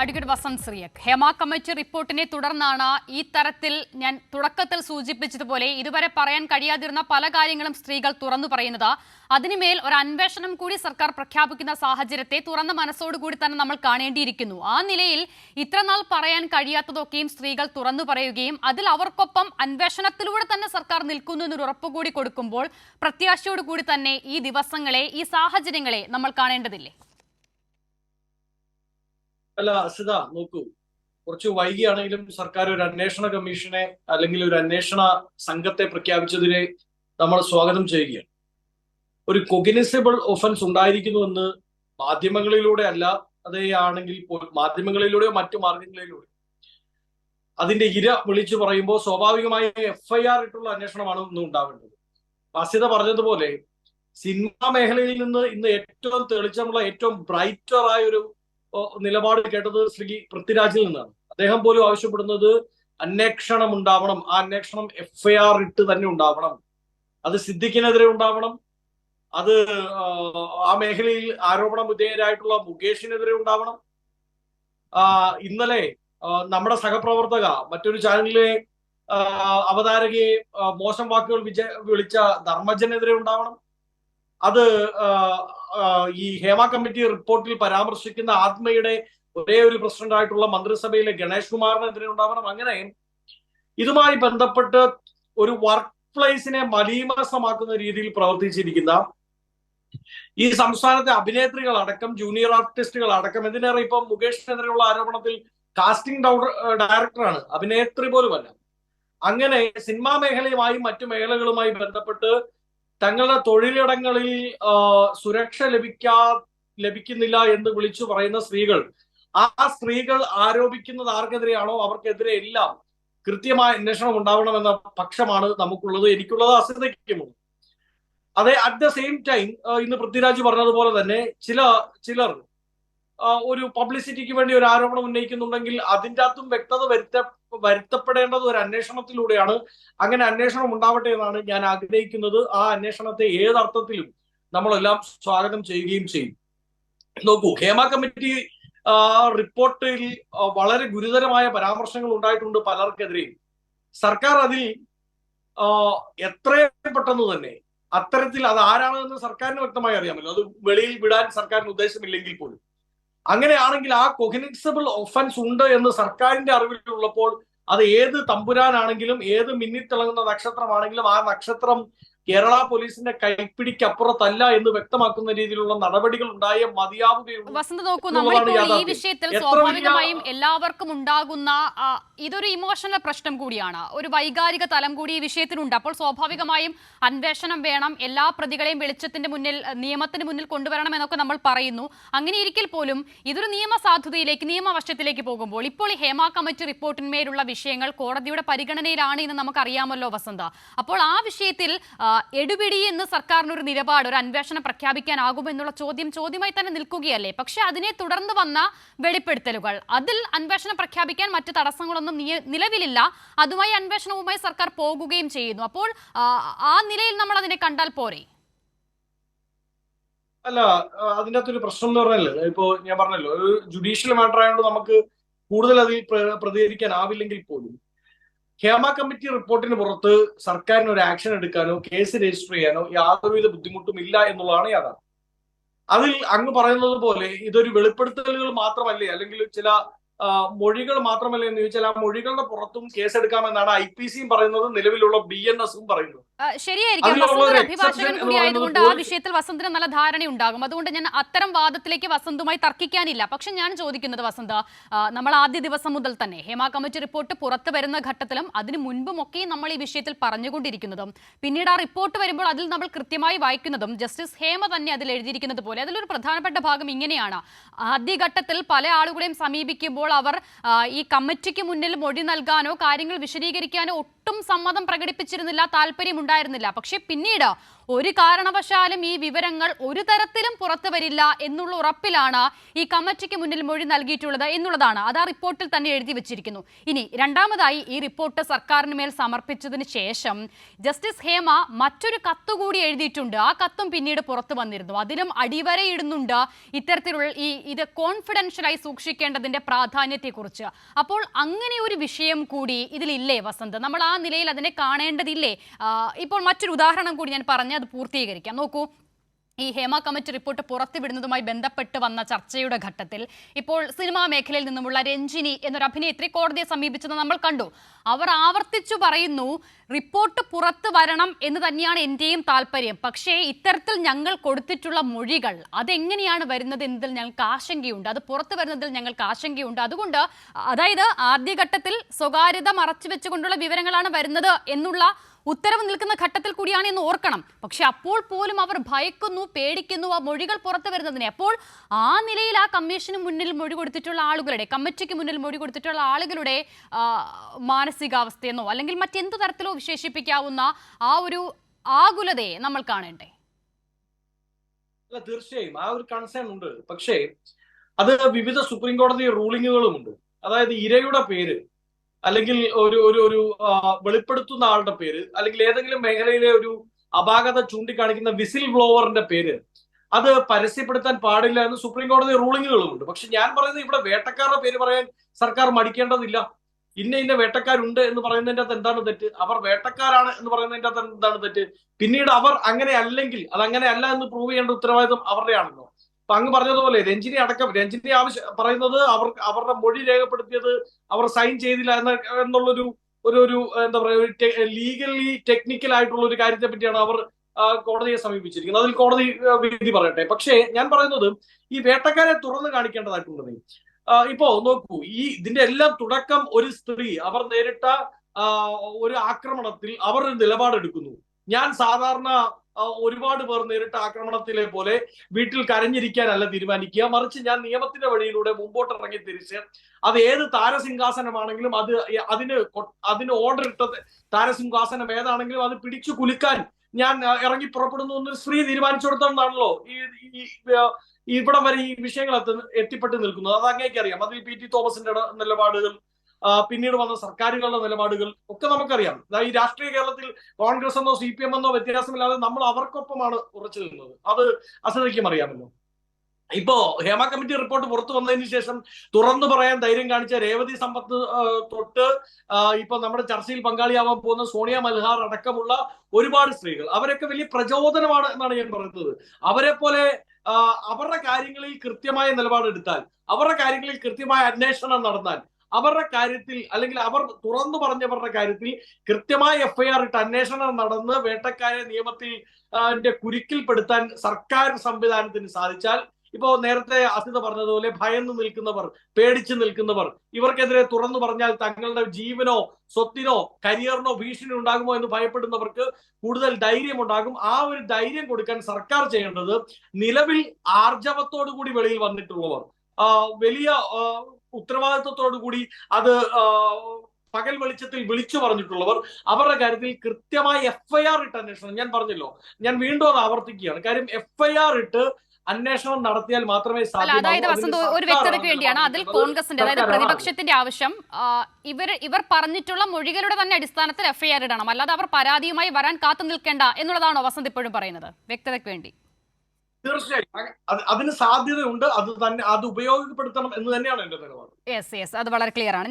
Advocate Vasanth ശ്രീയക്. Hema committee റിപ്പോർട്ടിനെ തുടർന്നാണ് ഈ തരത്തിൽ ഞാൻ തുടക്കത്തിൽ സൂചിപ്പിച്ചതുപോലെ ഇതുവരെ പറയാൻ കഴിയാതിരുന്ന പല കാര്യങ്ങളും സ്ത്രീകൾ തുറന്നു പറയുന്നത്. അതിനുമേൽ ഒരു അന്വേഷണം കൂടി സർക്കാർ പ്രഖ്യാപിക്കുന്ന സാഹചര്യത്തെ തുറന്ന മനസ്സോടുകൂടി തന്നെ നമ്മൾ കാണേണ്ടിയിരിക്കുന്നു. ആ നിലയിൽ ഇത്രനാൾ പറയാൻ കഴിയാത്തതൊക്കെയും സ്ത്രീകൾ തുറന്നു പറയുകയും അതിൽ അവർക്കൊപ്പം അന്വേഷണത്തിലൂടെ തന്നെ സർക്കാർ നിൽക്കുന്നു എന്നൊരു ഉറപ്പ് കൂടി കൊടുക്കുമ്പോൾ പ്രത്യാശയോടുകൂടി തന്നെ ഈ ദിവസങ്ങളെ ഈ സാഹചര്യങ്ങളെ നമ്മൾ കാണേണ്ടതില്ലേ? അല്ല അസിത നോക്കൂ. കുറച്ച് വൈകിയാണെങ്കിലും സർക്കാർ ഒരു അന്വേഷണ കമ്മീഷനെ അല്ലെങ്കിൽ ഒരു അന്വേഷണ സംഘത്തെ പ്രഖ്യാപിച്ചതിനെ നമ്മൾ സ്വാഗതം ചെയ്യുകയാണ്. ഒരു കൊഗ്നിസിബിൾ ഒഫൻസ് ഉണ്ടായിരിക്കുന്നുവെന്ന് മാധ്യമങ്ങളിലൂടെ അല്ല അതേ ആണെങ്കിൽ മാധ്യമങ്ങളിലൂടെയോ മറ്റു മാർഗങ്ങളിലൂടെ അതിന്റെ ഇര വിളിച്ചു പറയുമ്പോൾ സ്വാഭാവികമായും എഫ്ഐആർ ഇട്ടുള്ള അന്വേഷണമാണ് ഇന്ന് ഉണ്ടാവേണ്ടത്. അസിത പറഞ്ഞതുപോലെ സിനിമാ മേഖലയിൽ നിന്ന് ഇന്ന് ഏറ്റവും തെളിച്ചമുള്ള ഏറ്റവും ബ്രൈറ്റർ ആയ ഒരു നിലപാട് കേട്ടത് ശ്രീ പൃഥ്വിരാജിൽ നിന്നാണ്. അദ്ദേഹം പോലും ആവശ്യപ്പെടുന്നത് അന്വേഷണം ഉണ്ടാവണം. ആ അന്വേഷണം ആർ ഇട്ട് തന്നെ ഉണ്ടാവണം. അത് സിദ്ദിഖിനെതിരെ ഉണ്ടാവണം. അത് ആ, മേഖലയിൽ ആരോപണ വിധേയരായിട്ടുള്ള മുകേഷിനെതിരെ ഉണ്ടാവണം. ഇന്നലെ നമ്മുടെ സഹപ്രവർത്തക മറ്റൊരു ചാനലിലെ അവതാരകയെ മോശം വാക്കുകൾ വിജ വിളിച്ച ധർമ്മജനെതിരെ ഉണ്ടാവണം. അത് ഈ ഹേമ കമ്മിറ്റി റിപ്പോർട്ടിൽ പരാമർശിക്കുന്ന ആത്മയുടെ ഒരേ ഒരു പ്രസിഡന്റായിട്ടുള്ള മന്ത്രിസഭയിലെ ഗണേഷ് കുമാറിനെതിരെ ഉണ്ടാവണം. അങ്ങനെ ഇതുമായി ബന്ധപ്പെട്ട് ഒരു വർക്ക് പ്ലേസിനെ മലീമസമാക്കുന്ന രീതിയിൽ പ്രവർത്തിച്ചിരിക്കുന്ന ഈ സംസ്ഥാനത്തെ അഭിനേത്രികൾ അടക്കം ജൂനിയർ ആർട്ടിസ്റ്റുകൾ അടക്കം എന്തിനേറെ ഇപ്പം മുകേഷിനെതിരെയുള്ള ആരോപണത്തിൽ കാസ്റ്റിംഗ് ഡയറക്ടറാണ്. അഭിനേത്രി പോലുമല്ല. അങ്ങനെ സിനിമാ മേഖലയുമായും മറ്റു മേഖലകളുമായി ബന്ധപ്പെട്ട് തങ്ങളുടെ തൊഴിലിടങ്ങളിൽ സുരക്ഷ ലഭിക്കാ ലഭിക്കുന്നില്ല എന്ന് വിളിച്ചു പറയുന്ന സ്ത്രീകൾ ആ സ്ത്രീകൾ ആരോപിക്കുന്നത് ആർക്കെതിരെയാണോ? അവർക്കെതിരെ എല്ലാം കൃത്യമായ അന്വേഷണം ഉണ്ടാവണമെന്ന പക്ഷമാണ് നമുക്കുള്ളത്. എനിക്കുള്ളത് അസിതയ്ക്കുമുണ്ട് അതെ അറ്റ് ദ സെയിം ടൈം ഇന്ന് പൃഥ്വിരാജ് പറഞ്ഞതുപോലെ തന്നെ ചില ചിലർ ഒരു പബ്ലിസിറ്റിക്ക് വേണ്ടി ഒരു ആരോപണം ഉന്നയിക്കുന്നുണ്ടെങ്കിൽ അതിന്റെ അകത്തും വ്യക്തത വരുത്ത വരുത്തപ്പെടേണ്ടത് ഒരു അന്വേഷണത്തിലൂടെയാണ്. അങ്ങനെ അന്വേഷണം ഉണ്ടാവട്ടെ എന്നാണ് ഞാൻ ആഗ്രഹിക്കുന്നത്. ആ അന്വേഷണത്തെ ഏതർത്ഥത്തിലും നമ്മളെല്ലാം സ്വാഗതം ചെയ്യുകയും ചെയ്യും. നോക്കൂ ഹേമ കമ്മിറ്റി റിപ്പോർട്ടിൽ വളരെ ഗുരുതരമായ പരാമർശങ്ങൾ ഉണ്ടായിട്ടുണ്ട് പലർക്കെതിരെയും. സർക്കാർ അതിൽ എത്രയും പെട്ടെന്ന് തന്നെ അത്തരത്തിൽ അത് ആരാണെന്ന് സർക്കാരിന് വ്യക്തമായി അറിയാമല്ലോ. അത് വെളിയിൽ വിടാൻ സർക്കാരിന് ഉദ്ദേശമില്ലെങ്കിൽ പോലും. അങ്ങനെയാണെങ്കിൽ ആ കൊഹിനിക്സബിൾ ഒഫൻസ് ഉണ്ട് എന്ന് സർക്കാരിന്റെ അറിവിലുള്ളപ്പോൾ അത് ഏത് തമ്പുരാനാണെങ്കിലും ഏത് മിന്നിത്തിളങ്ങുന്ന നക്ഷത്രമാണെങ്കിലും ആ നക്ഷത്രം കേരള പോലീസിന്റെ കൈപ്പിടിക്കപ്പുറത്തല്ല എന്ന് വ്യക്തമാക്കുന്ന രീതിയിലുള്ള നടപടികൾ ഉണ്ടായ മതിയാവുകയുള്ളൂ. വസന്ത് നോക്കൂ നമ്മൾ നമ്മളിപ്പോൾ ഈ വിഷയത്തിൽ സ്വാഭാവികമായും എല്ലാവർക്കും ഉണ്ടാകുന്ന ഇതൊരു ഇമോഷണൽ പ്രശ്നം കൂടിയാണ്. ഒരു വൈകാരിക തലം കൂടി ഈ വിഷയത്തിനുണ്ട് അപ്പോൾ സ്വാഭാവികമായും അന്വേഷണം വേണം. എല്ലാ പ്രതികളെയും വെളിച്ചത്തിന്റെ മുന്നിൽ നിയമത്തിന് മുന്നിൽ കൊണ്ടുവരണം എന്നൊക്കെ നമ്മൾ പറയുന്നു. അങ്ങനെ ഇരിക്കൽ പോലും ഇതൊരു നിയമസാധുതയിലേക്ക് നിയമവശത്തിലേക്ക് പോകുമ്പോൾ ഇപ്പോൾ ഈ ഹേമ കമ്മിറ്റി റിപ്പോർട്ടിന്മേലുള്ള വിഷയങ്ങൾ കോടതിയുടെ പരിഗണനയിലാണ് എന്ന് നമുക്കറിയാമല്ലോ വസന്ത. അപ്പോൾ ആ വിഷയത്തിൽ എടുപിടി എന്ന് സർക്കാരിനൊരു നിലപാട് ഒരു അന്വേഷണം പ്രഖ്യാപിക്കാനാകുമെന്നുള്ള ചോദ്യം ചോദ്യമായി തന്നെ നിൽക്കുകയല്ലേ? പക്ഷെ അതിനെ തുടർന്ന് വന്ന വെളിപ്പെടുത്തലുകൾ. അതിൽ അന്വേഷണം പ്രഖ്യാപിക്കാൻ മറ്റു തടസ്സങ്ങളൊന്നും നിലവിലില്ല. അതുമായി അന്വേഷണവുമായി സർക്കാർ പോകുകയും ചെയ്യുന്നു. അപ്പോൾ ആ, നിലയിൽ നമ്മൾ അതിനെ കണ്ടാൽ പോരെ? അല്ല അതിന്റെ അകത്തൊരു പ്രശ്നം എന്ന് പറഞ്ഞല്ലോ? ഇപ്പോ ഞാൻ പറഞ്ഞല്ലോ ഒരു ജുഡീഷ്യൽ മാറ്റർ ആയതുകൊണ്ട് നമുക്ക് കൂടുതൽ അതിൽ പ്രതികരിക്കാനാവില്ലെങ്കിൽ പോലും ഹേമ കമ്മിറ്റി റിപ്പോർട്ടിന് പുറത്ത് സർക്കാരിന് ഒരു ആക്ഷൻ എടുക്കാനോ കേസ് രജിസ്റ്റർ ചെയ്യാനോ യാതൊരുവിധ ബുദ്ധിമുട്ടും ഇല്ല എന്നുള്ളതാണ് യാഥാർത്ഥ്യം. അതിൽ അങ്ങ് പറയുന്നത് പോലെ ഇതൊരു വെളിപ്പെടുത്തലുകൾ മാത്രമല്ലേ അല്ലെങ്കിൽ ചില മൊഴികൾ മാത്രമല്ലേ എന്ന് ചോദിച്ചാൽ ആ മൊഴികളുടെ പുറത്തും കേസെടുക്കാമെന്നാണ് ഐ പി സിയും പറയുന്നത് നിലവിലുള്ള ബി എൻ എസും പറയുന്നത്. ശരിയായിരിക്കും. വസന്തൻ അഭിഭാഷകൻ കൂടി ആയതുകൊണ്ട് ആ വിഷയത്തിൽ വസന്തിന് നല്ല ധാരണയുണ്ടാകും. അതുകൊണ്ട് ഞാൻ അത്തരം വാദത്തിലേക്ക് വസന്തുമായി തർക്കിക്കാനില്ല. പക്ഷെ ഞാൻ ചോദിക്കുന്നത് വസന്ത നമ്മൾ ആദ്യ ദിവസം മുതൽ തന്നെ ഹേമ കമ്മിറ്റി റിപ്പോർട്ട് പുറത്തു വരുന്ന ഘട്ടത്തിലും അതിനു മുൻപുമൊക്കെ നമ്മൾ ഈ വിഷയത്തിൽ പറഞ്ഞുകൊണ്ടിരിക്കുന്നതും പിന്നീട് ആ റിപ്പോർട്ട് വരുമ്പോൾ അതിൽ നമ്മൾ കൃത്യമായി വായിക്കുന്നതും ജസ്റ്റിസ് ഹേമ തന്നെ അതിൽ എഴുതിയിരിക്കുന്നത് പോലെ അതിലൊരു പ്രധാനപ്പെട്ട ഭാഗം ഇങ്ങനെയാണ്. ആദ്യഘട്ടത്തിൽ പല ആളുകളെയും സമീപിക്കുമ്പോൾ അവർ ഈ കമ്മിറ്റിക്ക് മുന്നിൽ മൊഴി നൽകാനോ കാര്യങ്ങൾ വിശദീകരിക്കാനോ ഒട്ടും സമ്മതം പ്രകടിപ്പിച്ചിരുന്നില്ല താല്പര്യം ഉണ്ടായിരുന്നില്ല പക്ഷെ പിന്നീട് ഒരു കാരണവശാലും ഈ വിവരങ്ങൾ ഒരു തരത്തിലും പുറത്തു വരില്ല എന്നുള്ള ഉറപ്പിലാണ് ഈ കമ്മിറ്റിക്ക് മുന്നിൽ മൊഴി നൽകിയിട്ടുള്ളത് എന്നുള്ളതാണ്. അത് ആ റിപ്പോർട്ടിൽ തന്നെ എഴുതി വെച്ചിരിക്കുന്നു. ഇനി രണ്ടാമതായി ഈ റിപ്പോർട്ട് സർക്കാരിന് മേൽ സമർപ്പിച്ചതിന് ശേഷം ജസ്റ്റിസ് ഹേമ മറ്റൊരു കത്ത് കൂടി എഴുതിയിട്ടുണ്ട്. ആ കത്തും പിന്നീട് പുറത്തു വന്നിരുന്നു. അതിലും അടിവരയിടുന്നുണ്ട് ഇത്തരത്തിലുള്ള ഈ ഇത് കോൺഫിഡൻഷ്യലായി സൂക്ഷിക്കേണ്ടതിന്റെ പ്രാധാന്യത്തെക്കുറിച്ച്. അപ്പോൾ അങ്ങനെ ഒരു വിഷയം കൂടി ഇതിലില്ലേ വസന്ത്? നമ്മൾ ആ നിലയിൽ അതിനെ കാണേണ്ടതില്ലേ? ഇപ്പോൾ മറ്റൊരു ഉദാഹരണം കൂടി ഞാൻ പറഞ്ഞ് അത് പൂർത്തീകരിക്കാം. നോക്കൂ ഈ ഹേമ കമ്മിറ്റി റിപ്പോർട്ട് പുറത്തുവിടുന്നതുമായി ബന്ധപ്പെട്ട് വന്ന ചർച്ചയുടെ ഘട്ടത്തിൽ ഇപ്പോൾ സിനിമാ മേഖലയിൽ നിന്നുമുള്ള രഞ്ജിനി എന്നൊരു അഭിനേത്രി കോടതിയെ സമീപിച്ചത് നമ്മൾ കണ്ടു. അവർ ആവർത്തിച്ചു പറയുന്നു റിപ്പോർട്ട് പുറത്തു വരണം എന്ന് തന്നെയാണ് എന്റെയും താല്പര്യം. പക്ഷേ ഇത്തരത്തിൽ ഞങ്ങൾ കൊടുത്തിട്ടുള്ള മൊഴികൾ അതെങ്ങനെയാണ് വരുന്നത് എന്നതിൽ ഞങ്ങൾക്ക് ആശങ്കയുണ്ട്. അത് പുറത്തു വരുന്നതിൽ ഞങ്ങൾക്ക് ആശങ്കയുണ്ട്. അതുകൊണ്ട് അതായത് ആദ്യഘട്ടത്തിൽ സ്വകാര്യത മറച്ചു വെച്ചുകൊണ്ടുള്ള വിവരങ്ങളാണ് വരുന്നത് എന്നുള്ള ഉത്തരവ് നിൽക്കുന്ന ഘട്ടത്തിൽ കൂടിയാണ് എന്ന് ഓർക്കണം. പക്ഷെ അപ്പോൾ പോലും അവർ ഭയക്കുന്നു പേടിക്കുന്നു ആ മൊഴികൾ പുറത്തു വരുന്നതിനെ. അപ്പോൾ ആ നിലയിൽ ആ കമ്മീഷന് മുന്നിൽ മൊഴി കൊടുത്തിട്ടുള്ള ആളുകളുടെ കമ്മിറ്റിക്ക് മുന്നിൽ മൊഴി കൊടുത്തിട്ടുള്ള ആളുകളുടെ മാനസികാവസ്ഥയെന്നോ അല്ലെങ്കിൽ മറ്റെന്ത് തരത്തിലോ വിശേഷിപ്പിക്കാവുന്ന ആ ഒരു ആകുലതയെ നമ്മൾ കാണണ്ടേ? അല്ല തീർച്ചയായും. ആ ഒരു കൺസേൺ ഉണ്ട്. പക്ഷേ അത് വിവിധ സുപ്രീം കോടതി റൂളിങ്ങുകളും ഉണ്ട് അതായത് ഇരയുടെ പേര്. അല്ലെങ്കിൽ ഒരു ഒരു ഒരു വെളിപ്പെടുത്തുന്ന ആളുടെ പേര് അല്ലെങ്കിൽ ഏതെങ്കിലും മേഖലയിലെ ഒരു അപാകത ചൂണ്ടിക്കാണിക്കുന്ന വിസിൽ ബ്ലോവറിന്റെ പേര് അത് പരസ്യപ്പെടുത്താൻ പാടില്ല എന്ന് സുപ്രീം കോടതി റൂളിങ്ങുകളും ഉണ്ട് പക്ഷെ ഞാൻ പറയുന്നത് ഇവിടെ വേട്ടക്കാരുടെ പേര് പറയാൻ സർക്കാർ മടിക്കേണ്ടതില്ല. ഇന്ന ഇന്ന വേട്ടക്കാരുണ്ട് എന്ന് പറയുന്നതിന്റെ അകത്ത് എന്താണ് തെറ്റ്? അവർ വേട്ടക്കാരാണ് എന്ന് പറയുന്നതിന്റെ അകത്ത് എന്താണ് തെറ്റ്? പിന്നീട് അവർ അങ്ങനെ അല്ലെങ്കിൽ അത് അങ്ങനെ അല്ല എന്ന് പ്രൂവ് ചെയ്യേണ്ട ഉത്തരവാദിത്വം അവരുടെയാണല്ലോ അപ്പൊ അങ്ങ് പറഞ്ഞതുപോലെ രഞ്ജിനി അടക്കം രഞ്ജിനി ആവശ്യം പറയുന്നത് അവർ അവരുടെ മൊഴി രേഖപ്പെടുത്തിയത് അവർ സൈൻ ചെയ്തില്ല എന്ന എന്നുള്ളൊരു ഒരു ഒരു എന്താ പറയുക ലീഗലി ടെക്നിക്കൽ ആയിട്ടുള്ള ഒരു കാര്യത്തെ പറ്റിയാണ് അവർ കോടതിയെ സമീപിച്ചിരിക്കുന്നത്. അതിൽ കോടതി വിധി പറയട്ടെ. പക്ഷേ ഞാൻ പറയുന്നത് ഈ വേട്ടക്കാരെ തുറന്നു കാണിക്കേണ്ടതായിട്ടുണ്ടെന്നേ. ഇപ്പോ നോക്കൂ ഈ ഇതിന്റെ എല്ലാം തുടക്കം ഒരു സ്ത്രീ അവർ നേരിട്ട ഒരു ആക്രമണത്തിൽ അവർ ഒരു നിലപാടെടുക്കുന്നു. ഞാൻ സാധാരണ ഒരുപാട് പേർ നേരിട്ട ആക്രമണത്തിലെ പോലെ വീട്ടിൽ കരഞ്ഞിരിക്കാനല്ല തീരുമാനിക്കുക. മറിച്ച് ഞാൻ നിയമത്തിന്റെ വഴിയിലൂടെ മുമ്പോട്ട് ഇറങ്ങി തിരിച്ച് അത് ഏത് താരസിംഹാസനമാണെങ്കിലും അത് അതിന് അതിന് ഓർഡർ ഇട്ട താരസിംഹാസനം ഏതാണെങ്കിലും അത് പിടിച്ചു കുലുക്കാൻ ഞാൻ ഇറങ്ങി പുറപ്പെടുന്നു എന്ന് സ്ത്രീ തീരുമാനിച്ചെടുത്തതാണല്ലോ ഈ ഇവിടം വരെ ഈ വിഷയങ്ങൾ എത്തി- എത്തിപ്പെട്ട് നിൽക്കുന്നത്. അത് അങ്ങേക്കറിയാം. അതിൽ പി ടി തോമസിന്റെ നിലപാടുകൾ പിന്നീട് വന്ന സർക്കാരുകളുടെ നിലപാടുകൾ ഒക്കെ നമുക്കറിയാം. ഈ രാഷ്ട്രീയ കേരളത്തിൽ കോൺഗ്രസ് എന്നോ സി പി എം എന്നോ വ്യത്യാസമില്ലാതെ നമ്മൾ അവർക്കൊപ്പമാണ് ഉറച്ചു നിന്നത്. അത് അസതയ്ക്കും അറിയാമല്ലോ. ഇപ്പോ ഹേമ കമ്മിറ്റി റിപ്പോർട്ട് പുറത്തു വന്നതിന് ശേഷം തുറന്നു പറയാൻ ധൈര്യം കാണിച്ച രേവതി സമ്പത്ത് തൊട്ട് ഇപ്പൊ നമ്മുടെ ചർച്ചയിൽ പങ്കാളിയാവാൻ പോകുന്ന സോണിയ മൽഹാർ അടക്കമുള്ള ഒരുപാട് സ്ത്രീകൾ. അവരൊക്കെ വലിയ പ്രചോദനമാണ് എന്നാണ് ഞാൻ പറയുന്നത്. അവരെ പോലെ അവരുടെ കാര്യങ്ങളിൽ കൃത്യമായ നിലപാടെടുത്താൽ അവരുടെ കാര്യങ്ങളിൽ കൃത്യമായ അന്വേഷണം നടന്നാൽ അവരുടെ കാര്യത്തിൽ അല്ലെങ്കിൽ അവർ തുറന്നു പറഞ്ഞവരുടെ കാര്യത്തിൽ കൃത്യമായ എഫ്ഐആർ ഇട്ട് അന്വേഷണം നടന്ന് വേട്ടക്കാരെ നിയമത്തിൽ കുരുക്കിൽപ്പെടുത്താൻ സർക്കാർ സംവിധാനത്തിന് സാധിച്ചാൽ ഇപ്പോ നേരത്തെ അസിത പറഞ്ഞതുപോലെ ഭയന്ന് നിൽക്കുന്നവർ പേടിച്ചു നിൽക്കുന്നവർ ഇവർക്കെതിരെ തുറന്നു പറഞ്ഞാൽ തങ്ങളുടെ ജീവനോ സ്വത്തിനോ കരിയറിനോ ഭീഷണി ഉണ്ടാകുമോ എന്ന് ഭയപ്പെടുന്നവർക്ക് കൂടുതൽ ധൈര്യം ഉണ്ടാകും ആ ഒരു ധൈര്യം കൊടുക്കാൻ സർക്കാർ ചെയ്യേണ്ടത് നിലവിൽ ആർജവത്തോടു കൂടി വെളിയിൽ വന്നിട്ടുള്ളവർ. വലിയ ആ, ഉത്തരവാദിത്വത്തോടു കൂടി അത് പകൽ വെളിച്ചത്തിൽ വിളിച്ചു പറഞ്ഞിട്ടുള്ളവർ അവരുടെ കാര്യത്തിൽ കൃത്യമായി എഫ്ഐആർ ഇട്ട് അന്വേഷണം. ഞാൻ പറഞ്ഞല്ലോ ഞാൻ വീണ്ടും അത് ആവർത്തിക്കുകയാണ്. കാര്യം എഫ്ഐആർ ഇട്ട് അന്വേഷണം നടത്തിയാൽ മാത്രമേ അതായത് വസന്ത് ഒരു വ്യക്തതയ്ക്ക് വേണ്ടിയാണ് അതിൽ. കോൺഗ്രസിന്റെ അതായത് പ്രതിപക്ഷത്തിന്റെ ആവശ്യം ഇവർ ഇവർ പറഞ്ഞിട്ടുള്ള മൊഴികളുടെ തന്നെ അടിസ്ഥാനത്തിൽ എഫ്ഐആർ ഇടണം. അല്ലാതെ അവർ പരാതിയുമായി വരാൻ കാത്തു നിൽക്കേണ്ട എന്നുള്ളതാണോ വസന്ത് ഇപ്പോഴും പറയുന്നത്? വ്യക്തതയ്ക്ക് വേണ്ടി. തീർച്ചയായും. അതിന് സാധ്യതയുണ്ട്. അത് തന്നെ അത് ഉപയോഗപ്പെടുത്തണം എന്ന് തന്നെയാണ് എന്റെ നിലപാട്. യെസ് യെസ് അത് വളരെ ക്ലിയർ ആണ്.